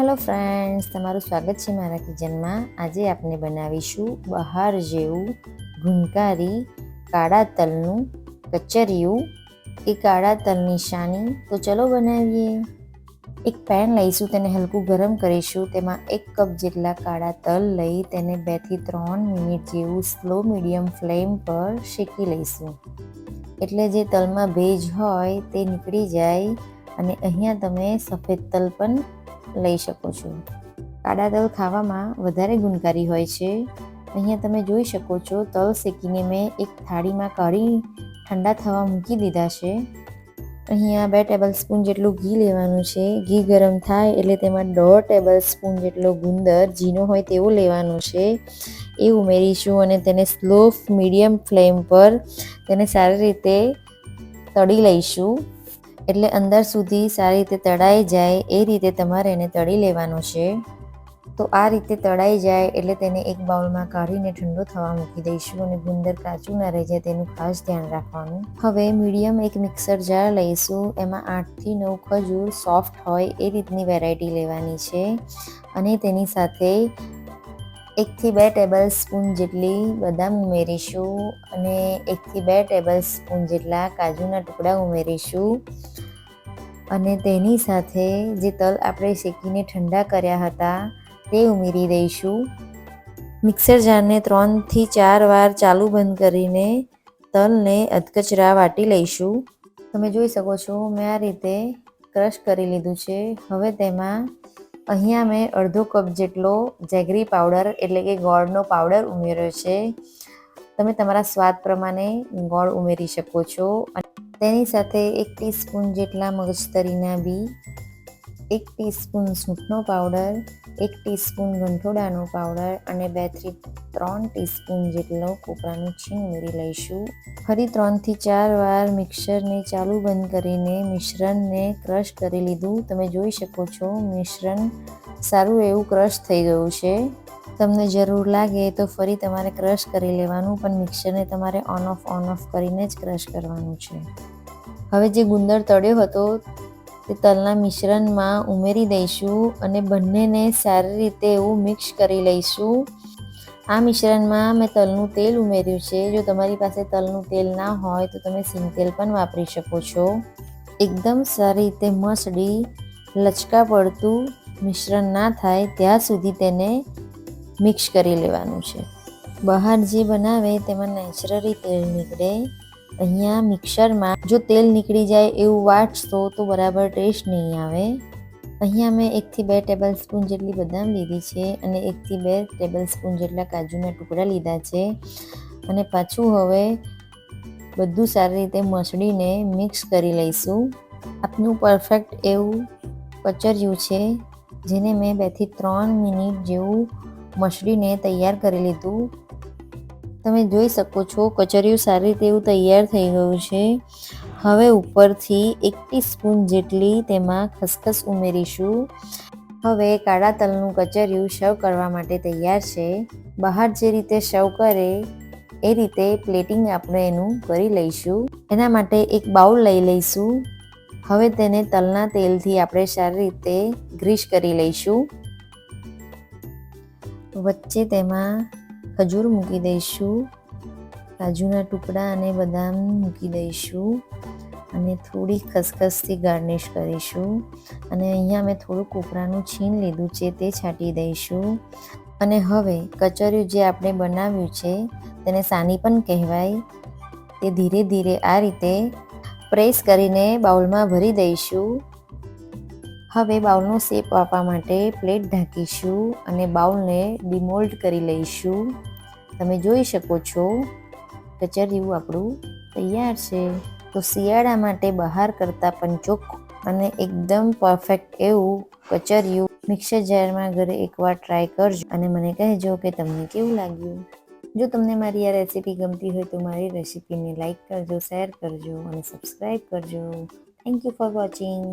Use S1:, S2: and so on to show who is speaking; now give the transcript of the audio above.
S1: Hello friends તમારું સ્વાગત છે મારા કિચનમાં. આજે આપણે બનાવીશું બહાર જેવું ઘૂંકારી કાળા તલનું કચરિયું. એ કાળા તલની શાની તો ચલો બનાવીએ. એક પેન લઈશું, તેને હલકું ગરમ કરીશું. તેમાં એક કપ જેટલા કાળા તલ લઈ તેને બેથી ત્રણ મિનિટ જેવું સ્લો મીડિયમ ફ્લેમ પર શેકી લઈશું. એટલે જે તલમાં ભેજ હોય તે નીકળી જાય. અને અહીંયા તમે સફેદ તલ પણ લઈ શકો છો. કાળા તલ ખાવામાં વધારે ગુણકારી હોય છે. અહીંયા તમે જોઈ શકો છો, તલ શેકીને મેં એક થાળીમાં કાઢી ઠંડા થવા મૂકી દીધા છે. અહીંયા બે ટેબલ સ્પૂન જેટલું ઘી લેવાનું છે. ઘી ગરમ થાય એટલે તેમાં દોઢ ટેબલ સ્પૂન જેટલો ગુંદર ઝીનો હોય તેવો લેવાનો છે. એ ઉમેરીશું અને તેને સ્લો મીડિયમ ફ્લેમ પર તેને સારી રીતે તળી લઈશું. એટલે અંદર સુધી સારી રીતે તળાઈ જાય, એ રીતે તમારે એને તળી લેવાનું છે. તો આ રીતે તળાઈ જાય એટલે તેને એક બાઉલમાં કાઢીને ઠંડો થવા મૂકી દઈશું અને ગુંદર કાચું ના રહી જાય તેનું ખાસ ધ્યાન રાખવાનું. હવે મીડિયમ એક મિક્સર જાર લઈશું, એમાં આઠથી નવ ખજૂર સોફ્ટ હોય એ રીતની વેરાયટી લેવાની છે. અને તેની સાથે એકથી બે ટેબલ સ્પૂન જેટલી બદામ ઉમેરીશું અને એકથી બે ટેબલ સ્પૂન જેટલા કાજુના ટુકડા ઉમેરીશું. અને તેની સાથે જે તલ આપણે શેકીને ઠંડા કર્યા હતા, તે ઉમેરી દઈશું. મિક્સર જારને ત્રણથી ચાર વાર ચાલુ બંધ કરીને તલને અધકચરા વાટી લઈશું. તમે જોઈ શકો છો, મેં આ રીતે ક્રશ કરી લીધું છે. હવે તેમાં અહીંયા મેં અડધો કપ જેટલો જેગરી પાવડર, એટલે કે ગોળનો પાવડર ઉમેર્યો છે. તમે તમારા સ્વાદ પ્રમાણે ગોળ ઉમેરી શકો છો. તેની સાથે એક ટીસ્પૂન જેટલા મગજતરીના બી, એક ટીસ્પૂન સૂંઠનો પાવડર એક ટીસ્પૂન ગંઠોડાનો પાવડર અને બેથી ત્રણ ટીસ્પૂન જેટલો કોપરાનું છીણ ઉમેરી લઈશું. ફરી ત્રણથી ચાર વાર મિક્સરને ચાલુ બંધ કરીને મિશ્રણને ક્રશ કરી લીધું. તમે જોઈ શકો છો મિશ્રણ સારું એવું ક્રશ થઈ ગયું છે. તમને જરૂર લાગે તો ફરી તમારે ક્રશ કરી લેવાનું, પણ મિક્સરને તમારે ઓન ઓફ ઓન ઓફ કરીને જ ક્રશ કરવાનું છે. હવે જે ગુંદર તળ્યો હતો, તે તલના મિશ્રણમાં ઉમેરી દઈશું અને બંનેને સારી રીતે એવું મિક્સ કરી લઈશું. આ મિશ્રણમાં મેં તલનું તેલ ઉમેર્યું છે. જો તમારી પાસે તલનું તેલ ના હોય, તો તમે સિંગ તેલ પણ વાપરી શકો છો. એકદમ સારી રીતે મસડી લચકા પડતું મિશ્રણ ના થાય, ત્યાં સુધી તેને મિક્સ કરી લેવાનું છે. બહાર જે બનાવે તેમાં નેચરલી તેલ નીકળે. અહીંયા મિક્સરમાં જો તેલ નીકળી જાય એવું વાટશો તો બરાબર ટેસ્ટ નહીં આવે. અહીંયા મેં એકથી બે ટેબલ સ્પૂન જેટલી બદામ લીધી છે અને એકથી બે ટેબલ સ્પૂન જેટલા કાજુના ટુકડા લીધા છે. અને પાછું હવે બધું સારી રીતે મસળીને મિક્સ કરી લઈશું. આપનું પરફેક્ટ એવું કચરિયું છે, જેને મેં બેથી ત્રણ મિનિટ જેવું મસળીને તૈયાર કરી લીધું. તમે જોઈ શકો છો, કચરિયું સારી રીતે એવું તૈયાર થઈ ગયું છે. હવે ઉપરથી એક ટીસ્પૂન જેટલી તેમાં ખસખસ ઉમેરીશું. હવે કાળા તલનું કચરિયું સર્વ કરવા માટે તૈયાર છે. બહાર જે રીતે સર્વ કરે, એ રીતે પ્લેટિંગ આપણે એનું કરી લઈશું. એના માટે એક બાઉલ લઈ લઈશું. હવે તેને તલના તેલથી આપણે સારી રીતે ગ્રીસ કરી લઈશું. વચ્ચે તેમાં ખજૂર મૂકી દઈશું, કાજુના ટુકડા અને બદામ મૂકી દઈશું અને થોડી ખસખસથી ગાર્નિશ કરીશું. અને અહીંયા મેં થોડું કોપરાનું છીણ લીધું છે તે છાંટી દઈશું. અને હવે કચરિયું જે આપણે બનાવ્યું છે તેને સાની પણ કહેવાય. તે ધીરે ધીરે આ રીતે પ્રેસ કરીને બાઉલમાં ભરી દઈશું. હવે બાઉલનો શેપ આપવા માટે પ્લેટ ઢાંકીશું અને બાઉલને ડિમોલ્ડ કરી લઈશું. તમે જોઈ શકો છો, કચરિયું આપણું તૈયાર છે. તો શિયાળા માટે બહાર કરતાં પણ ચોખ્ખું અને એકદમ પરફેક્ટ એવું કચરિયું મિક્સર જારમાં ઘરે એકવાર ટ્રાય કરજો અને મને કહેજો કે તમને કેવું લાગ્યું. જો તમને મારી આ રેસીપી ગમતી હોય તો મારી રેસીપીને લાઇક કરજો, શેર કરજો અને સબસ્ક્રાઈબ કરજો. Thank you for watching